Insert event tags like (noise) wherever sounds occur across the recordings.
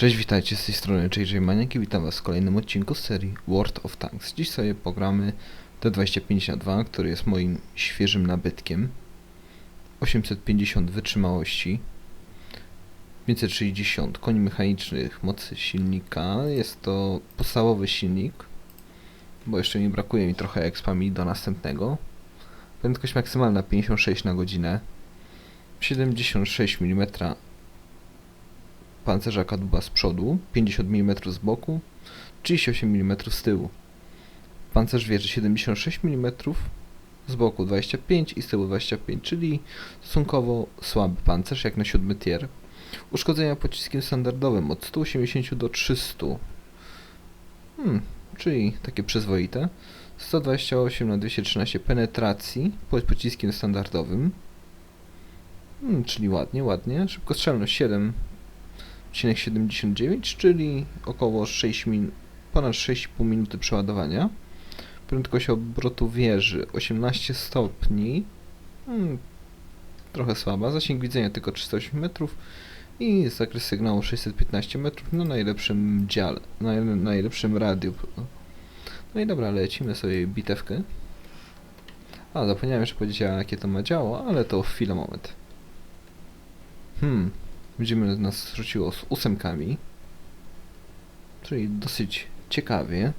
Cześć, witajcie z tej strony JJ Maniak i witam was w kolejnym odcinku z serii World of Tanks. Dziś sobie pogramy T25 na 2, który jest moim świeżym nabytkiem. 850 wytrzymałości, 560 koni mechanicznych, mocy silnika. Jest to podstawowy silnik, bo jeszcze mi brakuje mi trochę expami do następnego. Prędkość maksymalna 56 na godzinę, 76 mm pancerza kadłuba z przodu, 50 mm z boku, 38 mm z tyłu. Pancerz wieży 76 mm z boku 25 i z tyłu 25, czyli stosunkowo słaby pancerz jak na siódmy tier. Uszkodzenia pociskiem standardowym od 180 do 300. Hmm, czyli takie przyzwoite. 128 na 213 penetracji pod pociskiem standardowym. Hmm, czyli ładnie, ładnie. Szybkostrzelność 7 79, czyli około 6 min ponad 6,5 minuty przeładowania. Prędkość obrotu wieży 18 stopni. Hmm, trochę słaba. Zasięg widzenia tylko 308 metrów i zakres sygnału 615 metrów na najlepszym dziale, na najlepszym radiu. No i dobra, lecimy sobie bitewkę. A, zapomniałem jeszcze powiedzieć, jakie to ma działo, ale to chwilę, moment. Hmm, Będziemy nas rzuciło z ósemkami. Czyli dosyć ciekawie.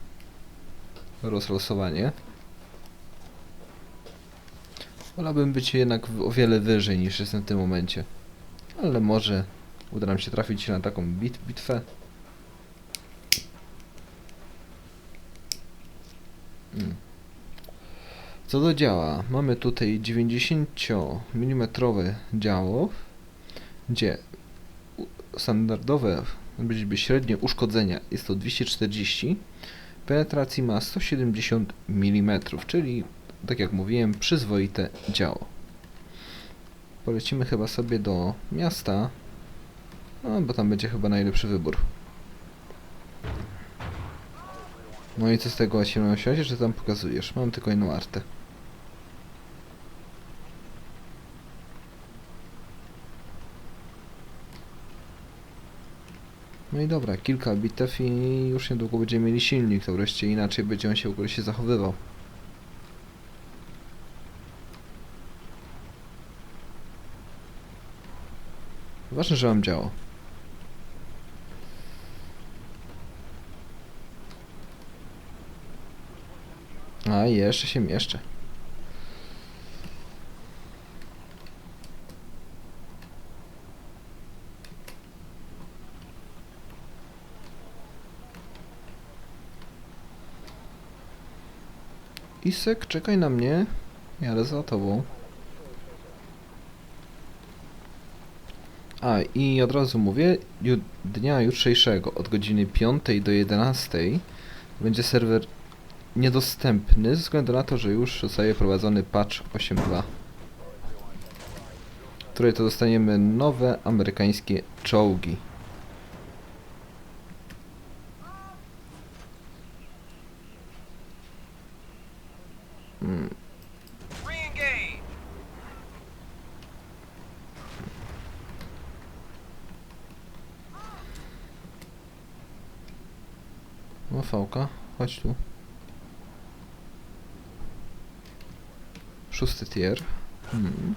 Rozlosowanie. Wolałbym być jednak o wiele wyżej niż jestem w tym momencie. Ale może uda nam się trafić na taką bit bitwę. Hmm. Co do działa, mamy tutaj 90 mm działo, gdzie standardowe liczby średnie uszkodzenia jest to 240, penetracji ma 170 mm, czyli tak jak mówiłem, przyzwoite działo. Polecimy chyba sobie do miasta, no bo tam będzie chyba najlepszy wybór. No i co z tego 18, że tam pokazujesz? Mam tylko jedną artę. No i dobra, kilka bitew i już niedługo będziemy mieli silnik, to wreszcie inaczej będzie on się w ogóle się zachowywał. Ważne, że mam działo. A, jeszcze się mieszczę. Isek, czekaj na mnie. Jadę za tobą. A, i od razu mówię, dnia jutrzejszego od godziny 5 do 11 będzie serwer niedostępny ze względu na to, że już zostaje prowadzony patch 8.2 w której to dostaniemy nowe amerykańskie czołgi. Hmm. Re-engage! No fałka, chodź tu. Szósty tier. Hmm.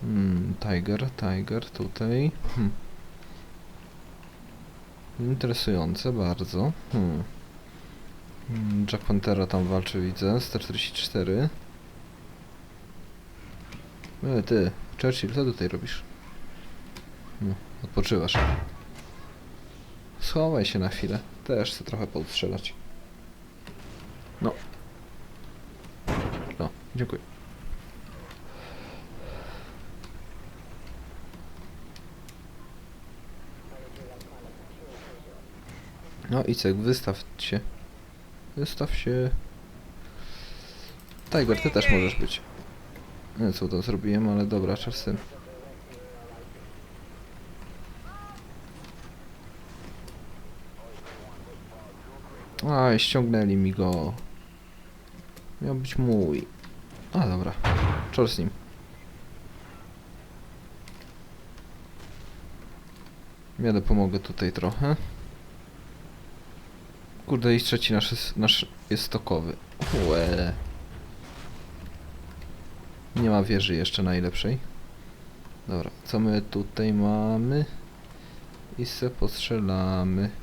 Hmm, Tiger, Tiger tutaj. Hmm. Interesujące bardzo. Hmm. Hmm, Jack Pantera tam walczy, widzę. 144. E, ty, Churchill, co tutaj robisz? No, odpoczywasz. Schowaj się na chwilę. Też chcę trochę podstrzelać. No. No, dziękuję. No Icek, wystaw się. Wystaw się. Tiger, ty też możesz być. Nie wiem co to zrobiłem, ale dobra, czas z tym. Aj, ściągnęli mi go. Miał być mój. A dobra, czas z nim. Ja pomogę tutaj trochę. Kurde, i trzeci nasz, nasz jest stokowy. Łe. Nie ma wieży jeszcze najlepszej. Dobra, co my tutaj mamy? I se postrzelamy.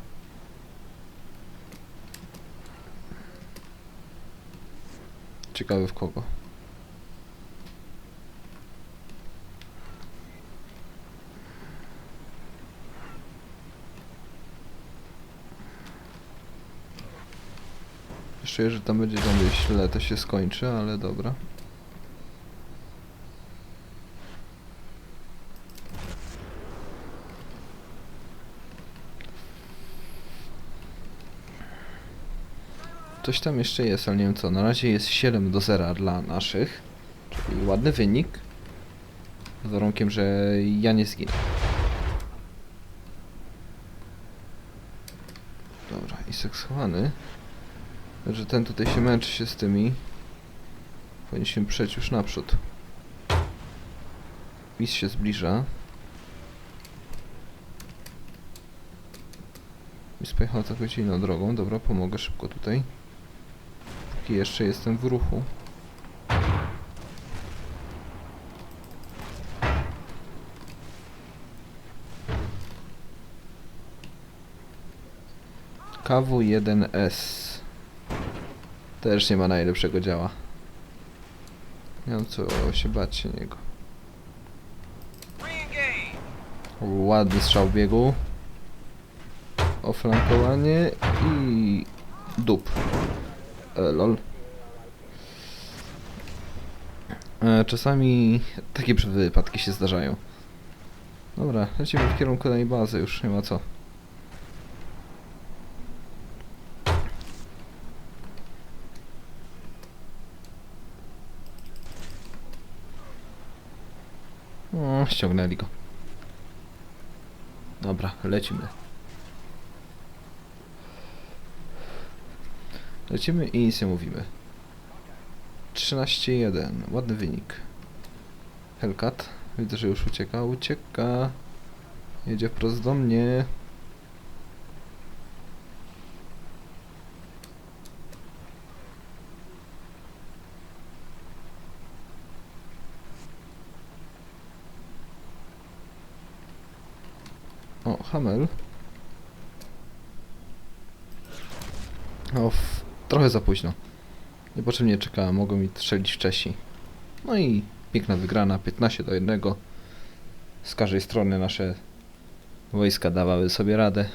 Ciekawe w kogo. Jeszcze, że tam będzie mnie źle, to się skończy, ale dobra. Coś tam jeszcze jest, ale nie wiem co. Na razie jest 7 do 0 dla naszych. Czyli ładny wynik. Z warunkiem, że ja nie zginę. Dobra, Isek schowany. Że ten tutaj się męczy się z tymi. Powinniśmy przejść już naprzód. Is się zbliża. Is pojechał całkowicie inną drogą. Dobra, pomogę szybko tutaj. Jeszcze jestem w ruchu. KW1S też nie ma najlepszego działa. Nie mam co się bać się niego. Ładny strzał biegu. Oflankowanie i dup. E, lol. E, czasami takie wypadki się zdarzają. Dobra, lecimy w kierunku tej bazy, już nie ma co. O, ściągnęli go. Dobra, lecimy. Lecimy i nic nie mówimy. 13-1, ładny wynik. Hellcat, widzę, że już ucieka, ucieka. Jedzie wprost do mnie. O, Hamel. O, trochę za późno. Niepotrzebnie czekałem, mogłem mi strzelić wcześniej. No i piękna wygrana, 15 do 1. Z każdej strony nasze wojska dawały sobie radę.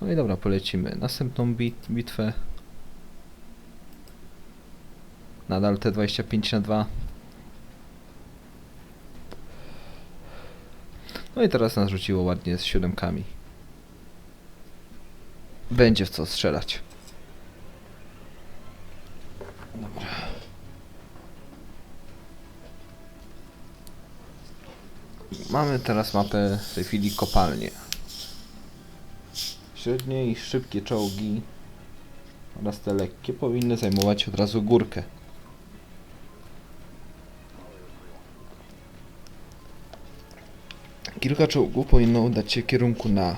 No i dobra, polecimy. Następną bit bitwę. Nadal T25 na 2. No i teraz nas rzuciło ładnie z siódemkami. Będzie w co strzelać. Mamy teraz mapę w tej chwili kopalnię. Średnie i szybkie czołgi oraz te lekkie powinny zajmować od razu górkę. Kilka czołgów powinno udać się w kierunku na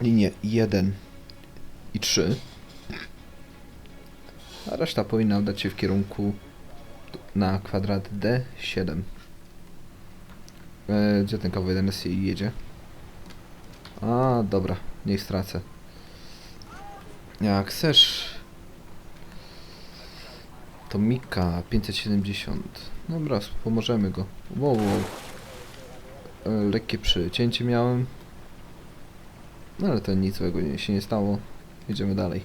linię 1 i 3. A reszta powinna udać się w kierunku na kwadrat D7. E, gdzie ten KW1 jedzie? A, dobra, niech stracę. Jak chcesz. To Mika 570. Dobra, pomożemy go. Wow, wow. E, lekkie przycięcie miałem. No ale to nic złego się nie stało. Jedziemy dalej.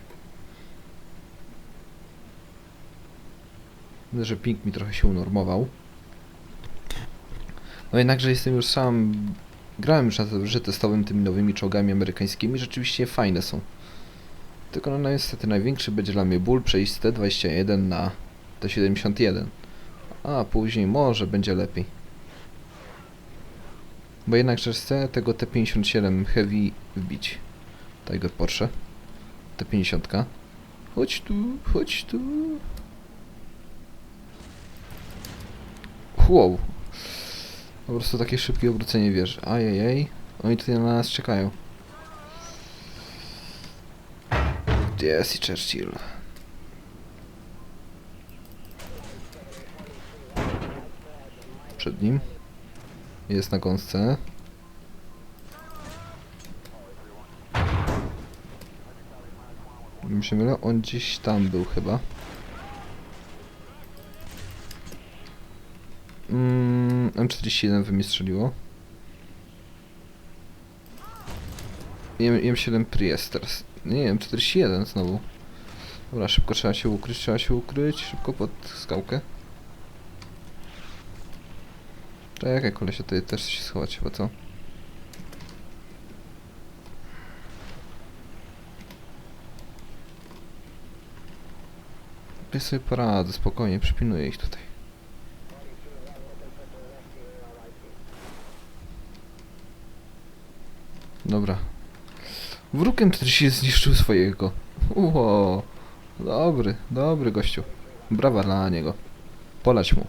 Myślę, że ping mi trochę się unormował. No jednakże jestem już sam... Grałem już na że testowym tymi nowymi czołgami amerykańskimi, rzeczywiście fajne są. Tylko no niestety największy będzie dla mnie ból przejść z T21 na T71. A później może będzie lepiej. Bo jednakże chcę tego T57 Heavy wbić. Tiger Porsche. T50. Chodź tu, chodź tu. Wow. Po prostu takie szybkie obrócenie wieży. Ajajaj. Oni tutaj na nas czekają. I Churchill? Przed nim. Jest na gąsce. Mi się mylę, on gdzieś tam był chyba. M41 we mnie strzeliło. I M- i M7 Priesters. Nie, M41 znowu. Dobra, szybko trzeba się ukryć, trzeba się ukryć. Szybko pod skałkę. Czekaj, kolesie, tutaj też się schować chyba, co? Ja sobie poradzę, spokojnie, przypilnuję ich tutaj. Dobra. Wróg który się zniszczył swojego. Uho. Dobry, dobry gościu. Brawa dla niego. Polać mu.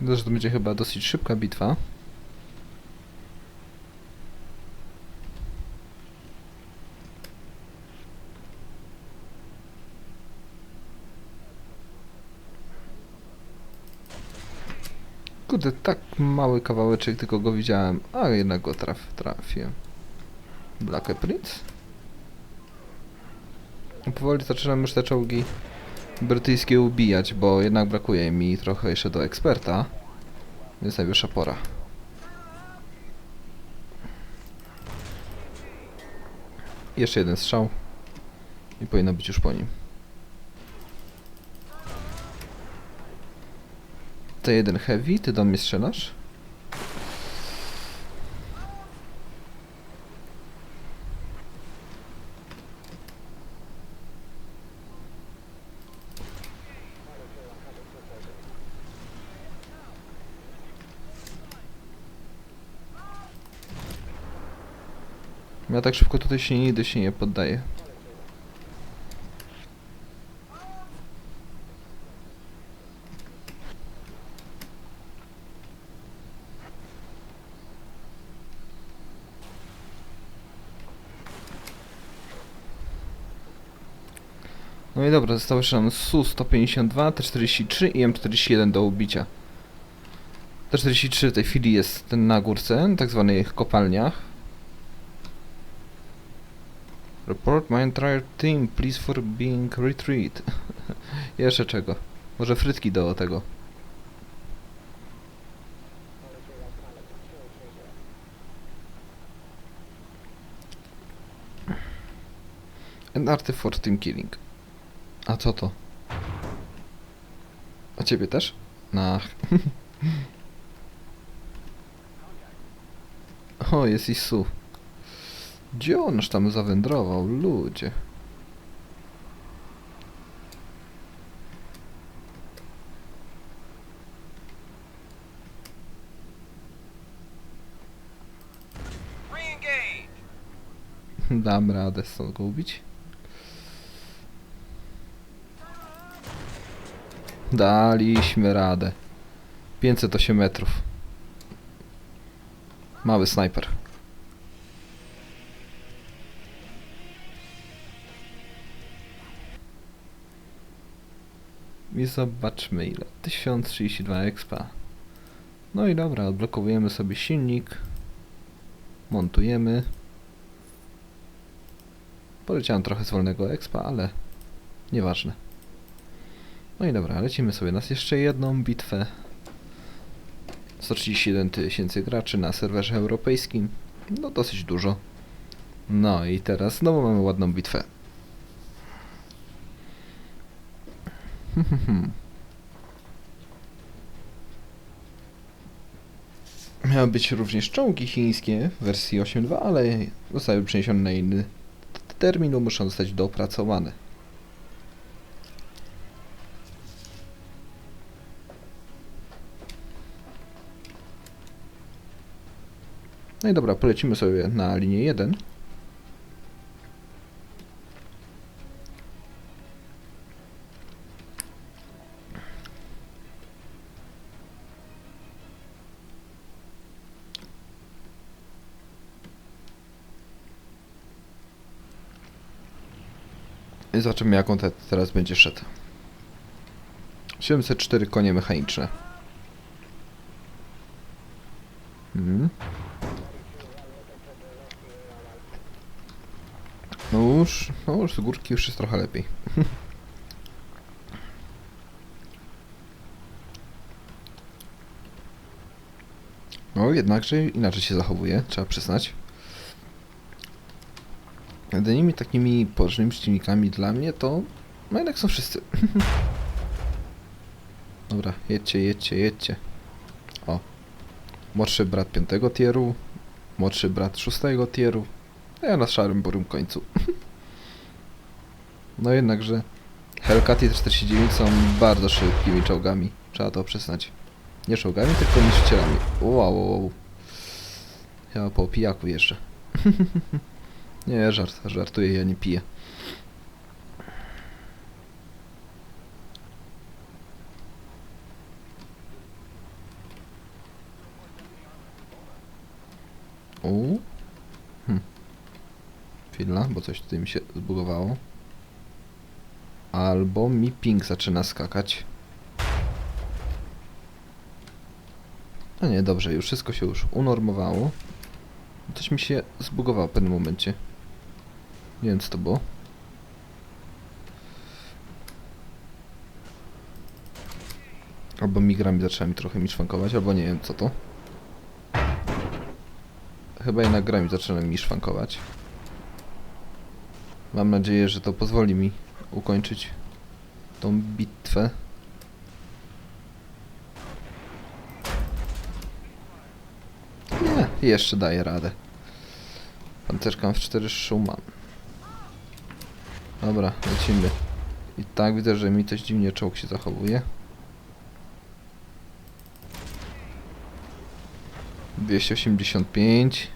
Myślę, że to będzie chyba dosyć szybka bitwa. Kurde, tak mały kawałeczek, tylko go widziałem, a jednak go traf, trafiłem. Black Prince? Powoli zaczynam już te czołgi brytyjskie ubijać, bo jednak brakuje mi trochę jeszcze do eksperta. Więc najwyższa pora. Jeszcze jeden strzał. I powinno być już po nim. T1 Heavy, ty do mnie strzelasz? Ja tak szybko tutaj się nigdy się nie poddaję. No i dobra, zostało jeszcze nam Su-152, T-43 i M-41 do ubicia. T-43 w tej chwili jest ten na górce, tak zwanych kopalniach. Report my entire team, please for being retreat. (laughs) Jeszcze czego? Może frytki do tego. Arty for team killing. A co to? A ciebie też? Ach. (laughs) o, jest Isu. Gdzie on tam zawędrował? Ludzie. Dam radę stąd go ubić. Daliśmy radę. 508 metrów. Mały snajper. I zobaczmy ile. 1032 expa. No i dobra, odblokowujemy sobie silnik. Montujemy. Poleciałem trochę z wolnego expa, ale nieważne. No i dobra, lecimy sobie nas jeszcze jedną bitwę. 131 tysięcy graczy na serwerze europejskim. No dosyć dużo. No i teraz znowu mamy ładną bitwę. (laughs) Miały być również czołgi chińskie w wersji 8.2, ale zostały przeniesione na inny termin, muszą zostać dopracowane. No i dobra, polecimy sobie na linię 1. I zobaczymy jaką te, teraz będzie szedł. 704 konie mechaniczne. Mhm. Już, no już z górki już jest trochę lepiej. (laughs) No jednakże inaczej się zachowuje, trzeba przyznać. Jedynymi takimi poważnymi przeciwnikami dla mnie to no jednak są wszyscy. (laughs) Dobra, jedźcie, jedźcie, jedźcie. O. Młodszy brat piątego tieru, młodszy brat szóstego tieru, a ja na szarym burym końcu. (laughs) no jednakże Hellcat i 49 są bardzo szybkimi czołgami, trzeba to przyznać. Nie czołgami, tylko niszczycielami. Wow, wow, wow. Ja po pijaku jeszcze. (laughs) nie, żart, żartuję, ja nie piję. O. Hm. Chwila, bo coś tutaj mi się zbugowało. Albo mi ping zaczyna skakać. No nie, dobrze, już wszystko się już unormowało. Coś mi się zbugowało w pewnym momencie. Nie wiem co to było. Albo migrami zaczęła mi trochę mi szwankować, albo nie wiem co to. Chyba jednak gra mi zaczyna mi szwankować. Mam nadzieję, że to pozwoli mi ukończyć tą bitwę. Nie, jeszcze daję radę. Pancerka w 4 Schumann. Dobra, lecimy. I tak widzę, że mi coś dziwnie czołg się zachowuje. 285.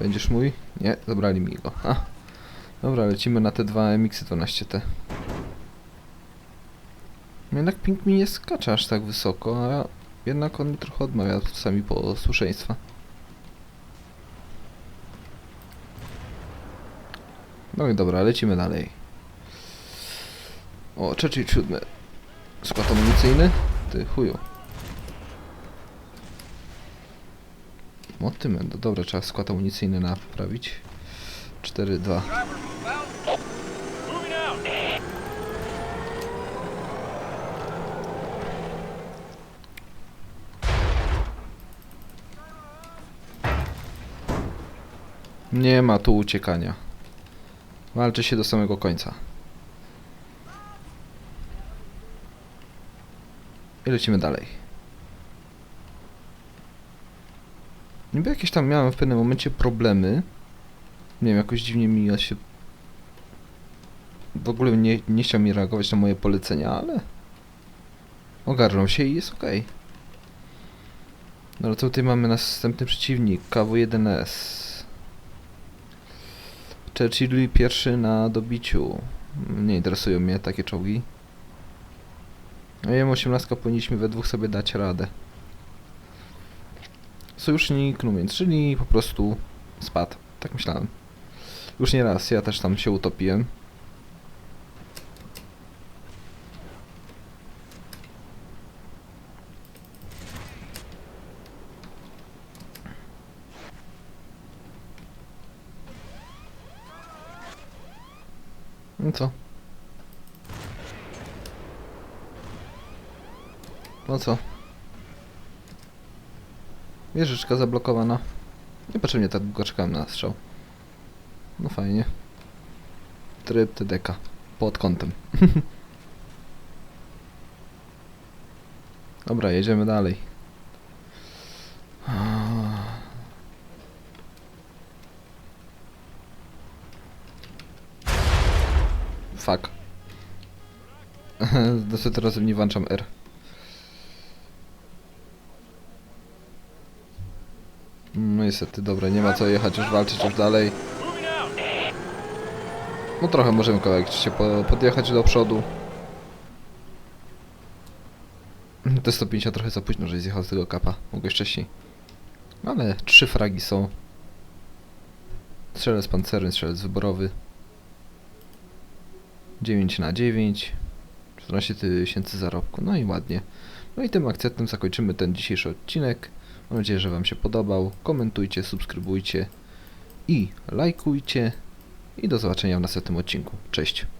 Będziesz mój? Nie, zabrali mi go. A. Dobra, lecimy na te dwa MX 12T. No Jednak ping mi nie skacze aż tak wysoko, a jednak on mi trochę odmawia czasami posłuszeństwa. No i dobra, lecimy dalej. O, trzeci, siódmy. Skład amunicyjny? Ty chuju. Motyment, dobra, trzeba skład amunicyjny naprawić. 4, 2. Nie ma tu uciekania. Walczy się do samego końca. I lecimy dalej. Niby jakieś tam miałem w pewnym momencie problemy. Nie wiem, jakoś dziwnie mi się... W ogóle nie, nie chciał mi reagować na moje polecenia, ale... Ogarnął się i jest okej. No ale co tutaj mamy następny przeciwnik? KW-1S. Churchill pierwszy na dobiciu. Nie interesują mnie takie czołgi. A M18 powinniśmy we dwóch sobie dać radę. Sojusznik Numiec, czyli po prostu spadł. Tak myślałem. Już nie raz, ja też tam się utopiłem. No co? No co? Wieżyczka zablokowana. Niepotrzebnie tak długo czekałem na strzał. No fajnie. Tryb TDK. Pod kątem. (laughs) Dobra, jedziemy dalej. (laughs) Dosyć razem nie włączam R. No niestety, dobra, nie ma co jechać, już walczyć już dalej. No trochę możemy kawałek się po, podjechać do przodu. Te 150 trochę za późno, że zjechał z tego kapa. Mogłeś wcześniej. Ale trzy fragi są. Strzelec pancerny, strzelec wyborowy. 9 na 9. 14 tysięcy zarobku. No i ładnie. No i tym akcentem zakończymy ten dzisiejszy odcinek. Mam nadzieję, że Wam się podobał. Komentujcie, subskrybujcie i lajkujcie. I do zobaczenia w następnym odcinku. Cześć.